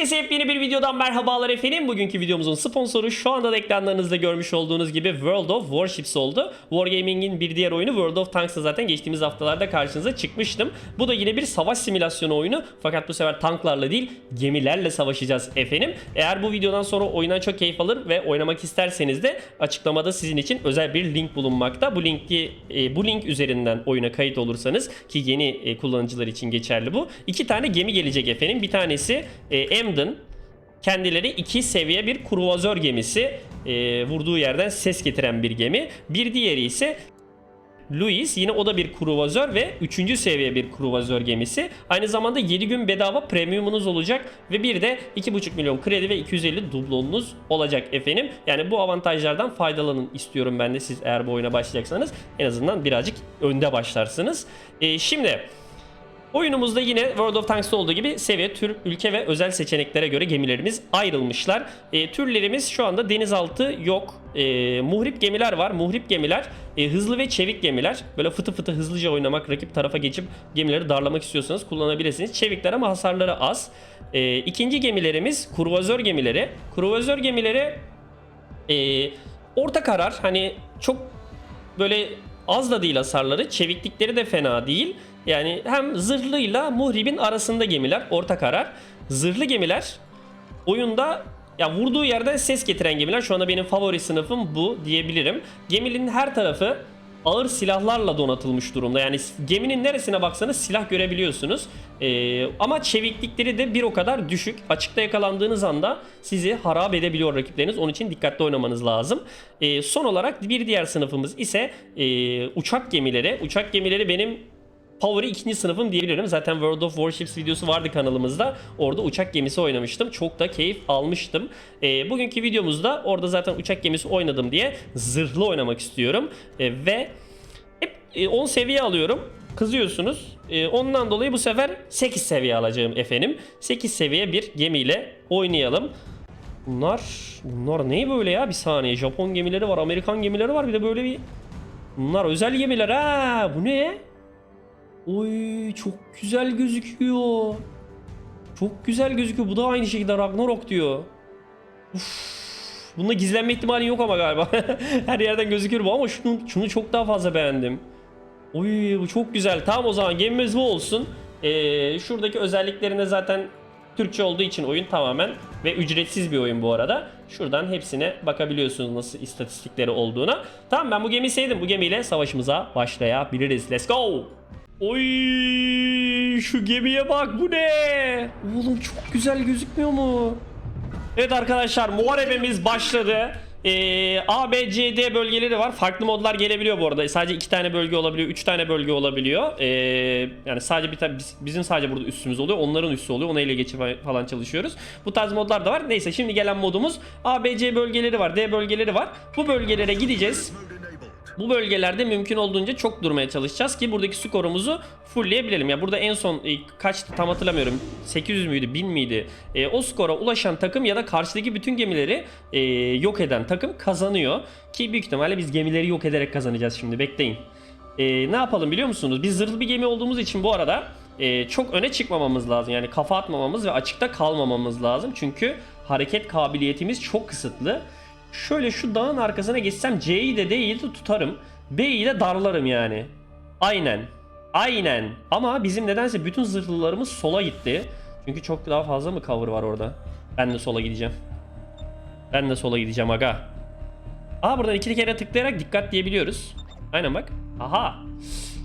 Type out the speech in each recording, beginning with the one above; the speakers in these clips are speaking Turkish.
Herkese yepyeni bir videodan merhabalar efendim. Bugünkü videomuzun sponsoru şu anda da ekranlarınızda görmüş olduğunuz gibi World of Warships oldu. Wargaming'in bir diğer oyunu World of Tanks'ta zaten geçtiğimiz haftalarda karşınıza çıkmıştım. Bu da yine bir savaş simülasyonu oyunu. Fakat bu sefer tanklarla değil gemilerle savaşacağız efendim. Eğer bu videodan sonra oyundan çok keyif alır ve oynamak isterseniz de açıklamada sizin için özel bir link bulunmakta. Bu linki e, bu link üzerinden oyuna kayıt olursanız ki yeni e, kullanıcılar için geçerli bu. İki tane gemi gelecek efendim. Bir tanesi e, Emden. Kendileri iki seviye bir kruvazör gemisi. E, vurduğu yerden ses getiren bir gemi. Bir diğeri ise Louis yine o da bir kruvazör ve 3. seviye bir kruvazör gemisi. Aynı zamanda 7 gün bedava premiumunuz olacak ve bir de 2,5 milyon kredi ve 250 dublonunuz olacak efendim. Yani bu avantajlardan faydalanın istiyorum ben de siz eğer bu oyuna başlayacaksanız en azından birazcık önde başlarsınız. E, şimdi Oyunumuzda yine World of Tanks'ta olduğu gibi seviye, tür, ülke ve özel seçeneklere göre gemilerimiz ayrılmışlar. E, türlerimiz şu anda denizaltı yok. E, muhrip gemiler var. Muhrip gemiler e, hızlı ve çevik gemiler. Böyle fıtı fıtı hızlıca oynamak, rakip tarafa geçip gemileri darlamak istiyorsanız kullanabilirsiniz. Çevikler ama hasarları az. E, ikinci gemilerimiz kruvazör gemileri. Kruvazör gemileri e, orta karar. Hani çok böyle az da değil hasarları. Çeviklikleri de fena değil. Yani hem zırhlıyla muhribin arasında gemiler orta karar. Zırhlı gemiler oyunda ya vurduğu yerden ses getiren gemiler şu anda benim favori sınıfım bu diyebilirim. Geminin her tarafı ağır silahlarla donatılmış durumda. Yani geminin neresine baksanız silah görebiliyorsunuz. Ee, ama çeviklikleri de bir o kadar düşük. Açıkta yakalandığınız anda sizi harap edebiliyor rakipleriniz. Onun için dikkatli oynamanız lazım. Ee, son olarak bir diğer sınıfımız ise e, uçak gemileri. Uçak gemileri benim favori ikinci sınıfım diyebilirim. Zaten World of Warships videosu vardı kanalımızda. Orada uçak gemisi oynamıştım. Çok da keyif almıştım. Ee, bugünkü videomuzda orada zaten uçak gemisi oynadım diye zırhlı oynamak istiyorum. Ee, ve hep e, 10 seviye alıyorum. Kızıyorsunuz. Ee, ondan dolayı bu sefer 8 seviye alacağım efendim. 8 seviye bir gemiyle oynayalım. Bunlar bunlar ne böyle ya bir saniye Japon gemileri var Amerikan gemileri var bir de böyle bir Bunlar özel gemiler ha bu ne? Oy çok güzel gözüküyor. Çok güzel gözüküyor. Bu da aynı şekilde Ragnarok diyor. Uf. Bunda gizlenme ihtimali yok ama galiba. Her yerden gözükür bu ama şunu, şunu çok daha fazla beğendim. Oy bu çok güzel. Tamam o zaman gemimiz bu olsun. Ee, şuradaki özelliklerine zaten Türkçe olduğu için oyun tamamen ve ücretsiz bir oyun bu arada. Şuradan hepsine bakabiliyorsunuz nasıl istatistikleri olduğuna. Tamam ben bu gemiyi sevdim. Bu gemiyle savaşımıza başlayabiliriz. Let's go. Oy şu gemiye bak bu ne? Oğlum çok güzel gözükmüyor mu? Evet arkadaşlar muharebemiz başladı. Ee, A, B, C, D bölgeleri var. Farklı modlar gelebiliyor bu arada. Sadece iki tane bölge olabiliyor, üç tane bölge olabiliyor. Ee, yani sadece bir bizim sadece burada üstümüz oluyor, onların üstü oluyor. Ona ile geçip falan çalışıyoruz. Bu tarz modlar da var. Neyse şimdi gelen modumuz A, B, C bölgeleri var, D bölgeleri var. Bu bölgelere gideceğiz. Bu bölgelerde mümkün olduğunca çok durmaya çalışacağız ki buradaki skorumuzu fullleyebilelim. Ya burada en son e, kaçtı tam hatırlamıyorum. 800 müydü, 1000 miydi? E, o skora ulaşan takım ya da karşıdaki bütün gemileri e, yok eden takım kazanıyor. Ki büyük ihtimalle biz gemileri yok ederek kazanacağız şimdi. Bekleyin. E, ne yapalım biliyor musunuz? Biz zırhlı bir gemi olduğumuz için bu arada e, çok öne çıkmamamız lazım. Yani kafa atmamamız ve açıkta kalmamamız lazım. Çünkü hareket kabiliyetimiz çok kısıtlı. Şöyle şu dağın arkasına geçsem C'yi de D'yi de tutarım. B'yi de darlarım yani. Aynen. Aynen. Ama bizim nedense bütün zırhlılarımız sola gitti. Çünkü çok daha fazla mı cover var orada? Ben de sola gideceğim. Ben de sola gideceğim aga. Aa buradan iki kere tıklayarak dikkat diyebiliyoruz. Aynen bak. Aha.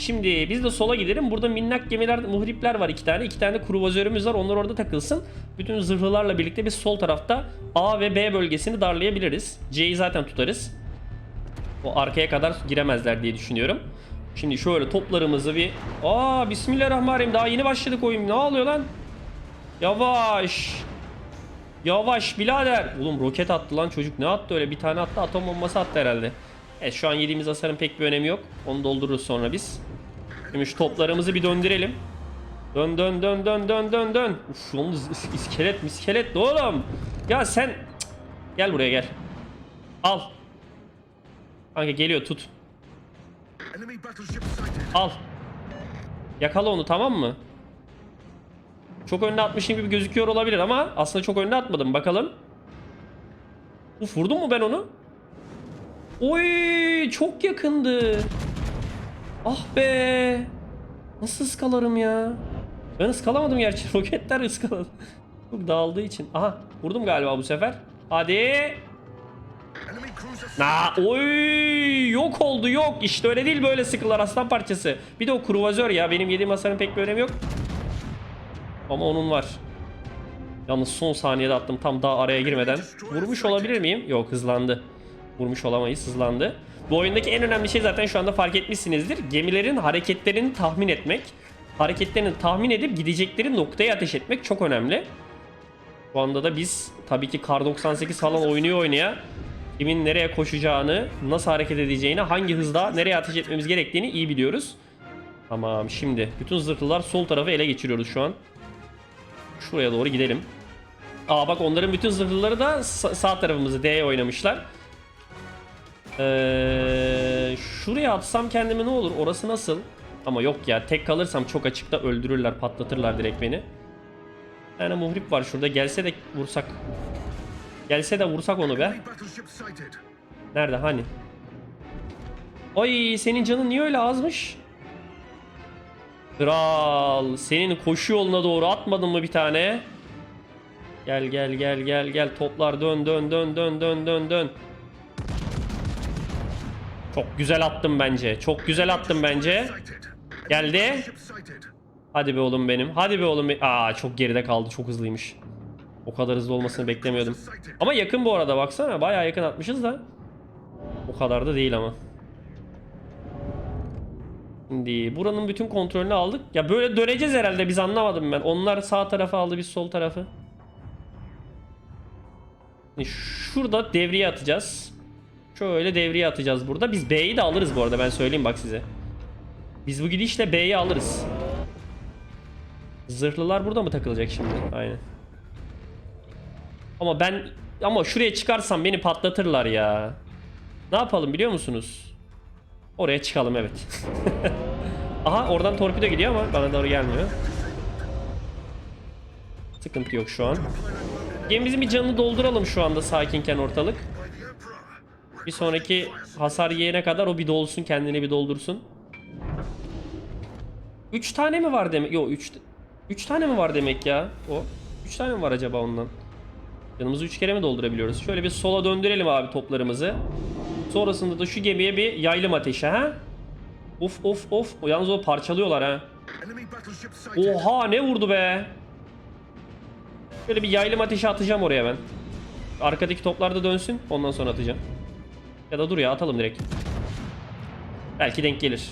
Şimdi biz de sola gidelim. Burada minnak gemiler, muhripler var iki tane. iki tane de kruvazörümüz var. Onlar orada takılsın. Bütün zırhlılarla birlikte biz sol tarafta A ve B bölgesini darlayabiliriz. C'yi zaten tutarız. O arkaya kadar giremezler diye düşünüyorum. Şimdi şöyle toplarımızı bir... Aa bismillahirrahmanirrahim. Daha yeni başladık oyun. Ne oluyor lan? Yavaş. Yavaş birader. Oğlum roket attı lan çocuk. Ne attı öyle? Bir tane attı. Atom bombası attı herhalde. Evet şu an yediğimiz hasarın pek bir önemi yok. Onu doldururuz sonra biz. Şimdi şu toplarımızı bir döndürelim. Dön dön dön dön dön dön dön. Uf is- iskelet miskelet de oğlum. Ya sen Cık. gel buraya gel. Al. Kanka geliyor tut. Al. Yakala onu tamam mı? Çok önüne atmışım gibi gözüküyor olabilir ama aslında çok önüne atmadım. Bakalım. Uf vurdum mu ben onu? Oy çok yakındı. Ah be. Nasıl ıskalarım ya? Ben ıskalamadım gerçi. Roketler ıskaladı. Çok dağıldığı için. Aha vurdum galiba bu sefer. Hadi. Na, oy yok oldu yok. İşte öyle değil böyle sıkılar aslan parçası. Bir de o kruvazör ya. Benim yediğim hasarın pek bir önemi yok. Ama onun var. Yalnız son saniyede attım tam daha araya girmeden. Vurmuş olabilir miyim? Yok hızlandı. Vurmuş olamayız hızlandı. Bu oyundaki en önemli şey zaten şu anda fark etmişsinizdir. Gemilerin hareketlerini tahmin etmek. Hareketlerini tahmin edip gidecekleri noktaya ateş etmek çok önemli. Şu anda da biz tabii ki Kar 98 falan oynuyor oynaya kimin nereye koşacağını, nasıl hareket edeceğini, hangi hızda nereye ateş etmemiz gerektiğini iyi biliyoruz. Tamam şimdi bütün zırhlılar sol tarafı ele geçiriyoruz şu an. Şuraya doğru gidelim. Aa bak onların bütün zırhlıları da sa- sağ tarafımızı D'ye oynamışlar. Ee, şuraya atsam kendimi ne olur? Orası nasıl? Ama yok ya tek kalırsam çok açıkta öldürürler patlatırlar direkt beni. Bir tane muhrip var şurada gelse de vursak. Gelse de vursak onu be. Nerede hani? Ay senin canın niye öyle azmış? Kral senin koşu yoluna doğru atmadın mı bir tane? Gel gel gel gel gel toplar dön dön dön dön dön dön dön. Çok güzel attım bence. Çok güzel attım bence. Geldi. Hadi be oğlum benim. Hadi be oğlum. be- Aa çok geride kaldı. Çok hızlıymış. O kadar hızlı olmasını beklemiyordum. Ama yakın bu arada baksana. Bayağı yakın atmışız da. O kadar da değil ama. Şimdi buranın bütün kontrolünü aldık. Ya böyle döneceğiz herhalde biz anlamadım ben. Onlar sağ tarafı aldı biz sol tarafı. Şurada devriye atacağız. Şöyle devriye atacağız burada. Biz B'yi de alırız bu arada ben söyleyeyim bak size. Biz bu gidişle B'yi alırız. Zırhlılar burada mı takılacak şimdi? Aynen. Ama ben ama şuraya çıkarsam beni patlatırlar ya. Ne yapalım biliyor musunuz? Oraya çıkalım evet. Aha oradan torpido gidiyor ama bana doğru gelmiyor. Sıkıntı yok şu an. Gemimizin bir canını dolduralım şu anda sakinken ortalık. Bir sonraki hasar yiyene kadar o bir dolsun kendini bir doldursun. 3 tane mi var demek? Yok 3 3 tane mi var demek ya? O 3 tane mi var acaba ondan? Canımızı 3 kere mi doldurabiliyoruz? Şöyle bir sola döndürelim abi toplarımızı. Sonrasında da şu gemiye bir yaylım ateşi ha? Of of of. O yalnız o parçalıyorlar ha. Oha ne vurdu be? Şöyle bir yaylım ateşi atacağım oraya ben. Arkadaki toplar da dönsün. Ondan sonra atacağım. Ya da dur ya atalım direkt. Belki denk gelir.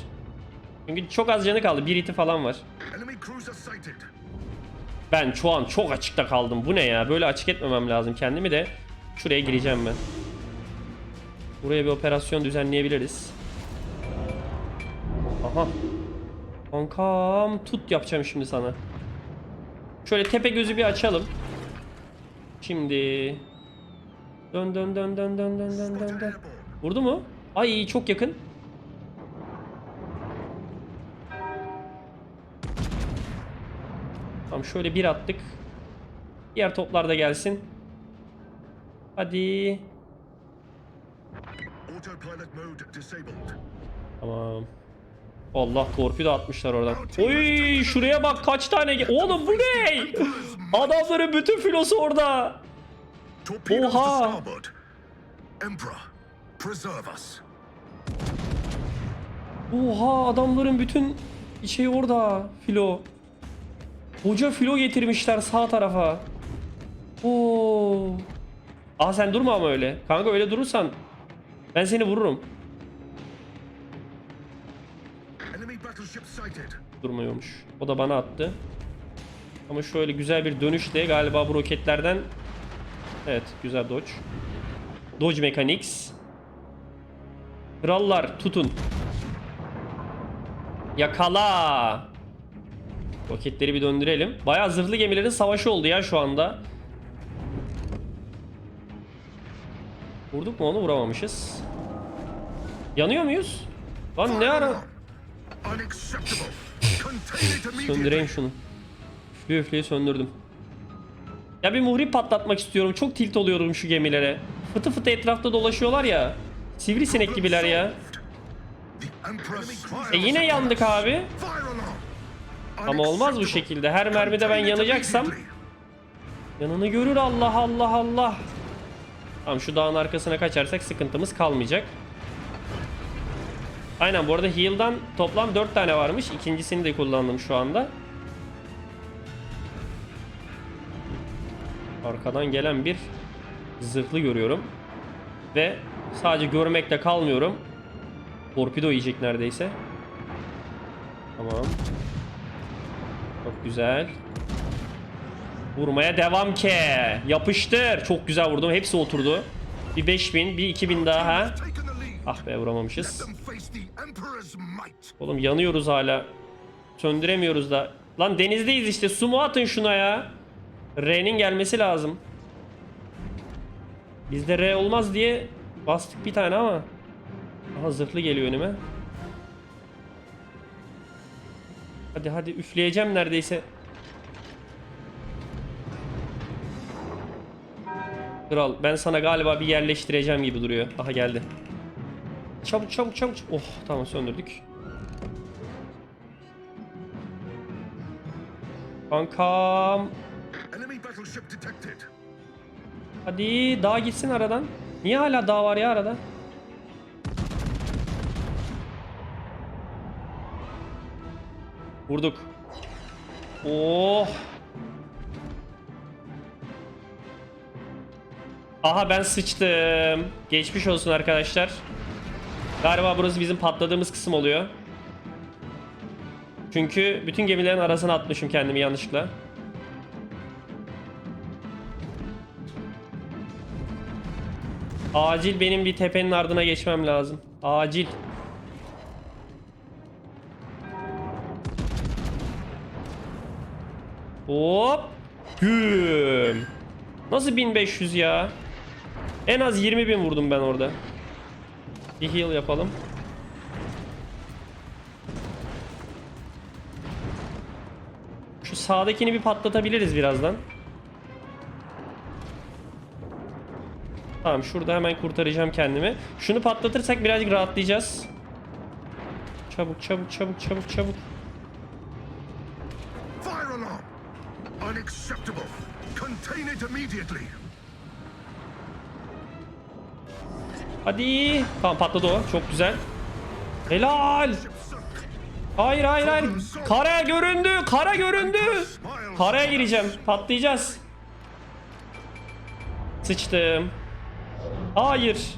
Çünkü çok az canı kaldı. Bir iti falan var. Ben şu an çok açıkta kaldım. Bu ne ya? Böyle açık etmemem lazım kendimi de. Şuraya gireceğim ben. Buraya bir operasyon düzenleyebiliriz. Aha. Kankam tut yapacağım şimdi sana. Şöyle tepe gözü bir açalım. Şimdi. Dön dön dön dön dön dön dön dön dön. Vurdu mu? Ay çok yakın. Tamam şöyle bir attık. Diğer toplar da gelsin. Hadi. Tamam. Allah torpido atmışlar oradan. Oy şuraya bak kaç tane. Oğlum bu ne? Adamların bütün filosu orada. Oha. Emperor, preserve us. Oha adamların bütün şey orada filo. Koca filo getirmişler sağ tarafa. Oo. Aa sen durma ama öyle. Kanka öyle durursan ben seni vururum. Enemy battleship sighted. Durmuyormuş. O da bana attı. Ama şöyle güzel bir dönüşle galiba bu roketlerden Evet güzel dodge. Dodge Mechanics. Krallar tutun. Yakala. Roketleri bir döndürelim. Bayağı zırhlı gemilerin savaşı oldu ya şu anda. Vurduk mu onu vuramamışız. Yanıyor muyuz? Lan ne ara? Söndüreyim şunu. Bir üfleyi söndürdüm. Ya bir muhrip patlatmak istiyorum. Çok tilt oluyorum şu gemilere. Fıtı fıtı etrafta dolaşıyorlar ya. Sivrisinek gibiler ya. E yine yandık abi. Ama olmaz bu şekilde. Her mermide ben yanacaksam yanını görür Allah Allah Allah. Tamam şu dağın arkasına kaçarsak sıkıntımız kalmayacak. Aynen bu arada heal'dan toplam 4 tane varmış. İkincisini de kullandım şu anda. Arkadan gelen bir zırhlı görüyorum. Ve sadece görmekle kalmıyorum. Torpido yiyecek neredeyse. Tamam. Çok güzel. Vurmaya devam ke. Yapıştır. Çok güzel vurdum. Hepsi oturdu. Bir 5000, bir 2000 daha. Ah be vuramamışız. Oğlum yanıyoruz hala. Söndüremiyoruz da. Lan denizdeyiz işte. Su mu atın şuna ya? R'nin gelmesi lazım. Bizde R olmaz diye bastık bir tane ama. Aha zırhlı geliyor önüme. Hadi hadi üfleyeceğim neredeyse. Kral ben sana galiba bir yerleştireceğim gibi duruyor. Aha geldi. Çabuk çabuk çabuk. Oh tamam söndürdük. Kankam. Hadi dağ gitsin aradan. Niye hala dağ var ya arada? Vurduk. Oh. Aha ben sıçtım. Geçmiş olsun arkadaşlar. Galiba burası bizim patladığımız kısım oluyor. Çünkü bütün gemilerin arasına atmışım kendimi yanlışlıkla. Acil benim bir tepenin ardına geçmem lazım. Acil. Hop. Güm. Nasıl 1500 ya? En az 20 bin vurdum ben orada. Bir heal yapalım. Şu sağdakini bir patlatabiliriz birazdan. Tamam şurada hemen kurtaracağım kendimi. Şunu patlatırsak birazcık rahatlayacağız. Çabuk çabuk çabuk çabuk çabuk. Unacceptable. Contain it immediately. Hadi. Tamam patladı o. Çok güzel. Helal. Hayır hayır hayır. Kara göründü. Kara göründü. Karaya gireceğim. Patlayacağız. Sıçtım. Hayır.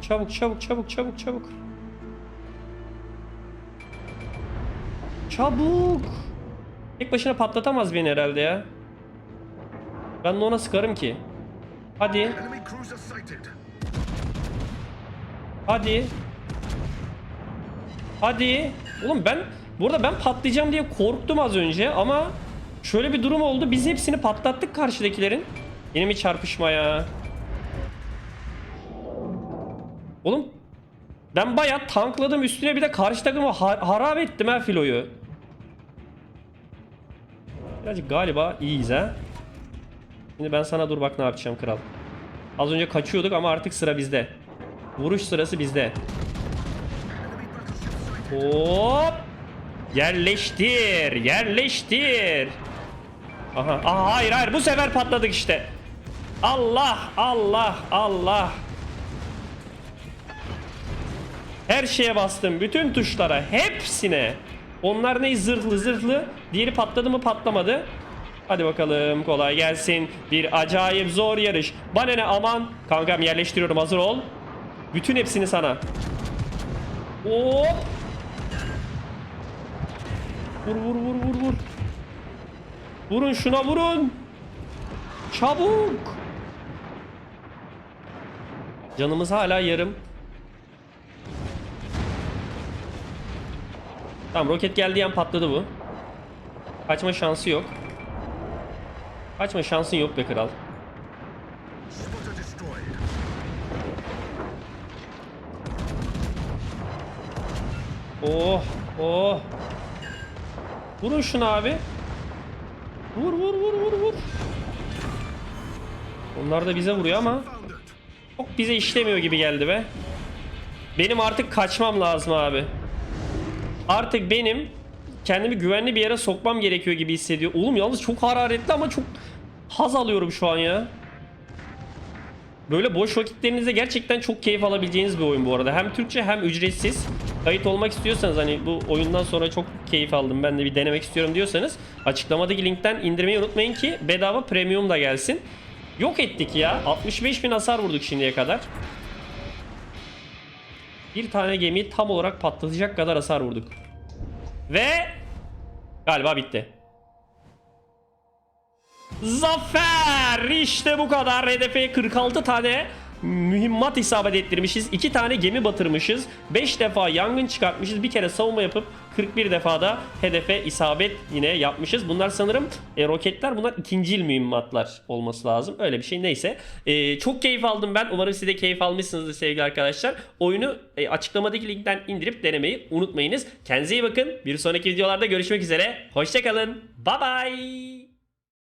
Çabuk çabuk çabuk çabuk çabuk. Çabuk. Tek başına patlatamaz beni herhalde ya. Ben de ona sıkarım ki. Hadi. Hadi. Hadi. Oğlum ben burada ben patlayacağım diye korktum az önce ama şöyle bir durum oldu. Biz hepsini patlattık karşıdakilerin. Yine mi çarpışma ya? Oğlum ben bayağı tankladım üstüne bir de karşı takımı har- harap ettim ha filoyu. Birazcık galiba iyiyiz ha. Şimdi ben sana dur bak ne yapacağım kral. Az önce kaçıyorduk ama artık sıra bizde. Vuruş sırası bizde. Hop! Yerleştir, yerleştir. Aha, aha hayır hayır bu sefer patladık işte. Allah, Allah, Allah. Her şeye bastım, bütün tuşlara, hepsine. Onlar ne zırhlı zırhlı. Diğeri patladı mı patlamadı. Hadi bakalım kolay gelsin. Bir acayip zor yarış. Bana ne aman. Kankam yerleştiriyorum hazır ol. Bütün hepsini sana. Hop. Vur vur vur vur vur. Vurun şuna vurun. Çabuk. Canımız hala yarım. Tamam roket geldiği an patladı bu. Kaçma şansı yok. Kaçma şansın yok be kral. Oh oh. Vurun şunu abi. Vur vur vur vur vur. Onlar da bize vuruyor ama. Çok bize işlemiyor gibi geldi be. Benim artık kaçmam lazım abi. Artık benim kendimi güvenli bir yere sokmam gerekiyor gibi hissediyor. Oğlum yalnız çok hararetli ama çok haz alıyorum şu an ya. Böyle boş vakitlerinizde gerçekten çok keyif alabileceğiniz bir oyun bu arada. Hem Türkçe hem ücretsiz. Kayıt olmak istiyorsanız hani bu oyundan sonra çok keyif aldım ben de bir denemek istiyorum diyorsanız açıklamadaki linkten indirmeyi unutmayın ki bedava premium da gelsin. Yok ettik ya. 65 bin hasar vurduk şimdiye kadar. Bir tane gemiyi tam olarak patlatacak kadar hasar vurduk. Ve galiba bitti. Zafer! İşte bu kadar. Hedefe 46 tane mühimmat isabet ettirmişiz. 2 tane gemi batırmışız. 5 defa yangın çıkartmışız. Bir kere savunma yapıp 41 defa da hedefe isabet yine yapmışız. Bunlar sanırım e, roketler. Bunlar ikincil mühimmatlar olması lazım. Öyle bir şey neyse. E, çok keyif aldım ben. Umarım siz de keyif almışsınızdır sevgili arkadaşlar. Oyunu e, açıklamadaki linkten indirip denemeyi unutmayınız. Kendinize iyi bakın. Bir sonraki videolarda görüşmek üzere. Hoşçakalın. Bye bye.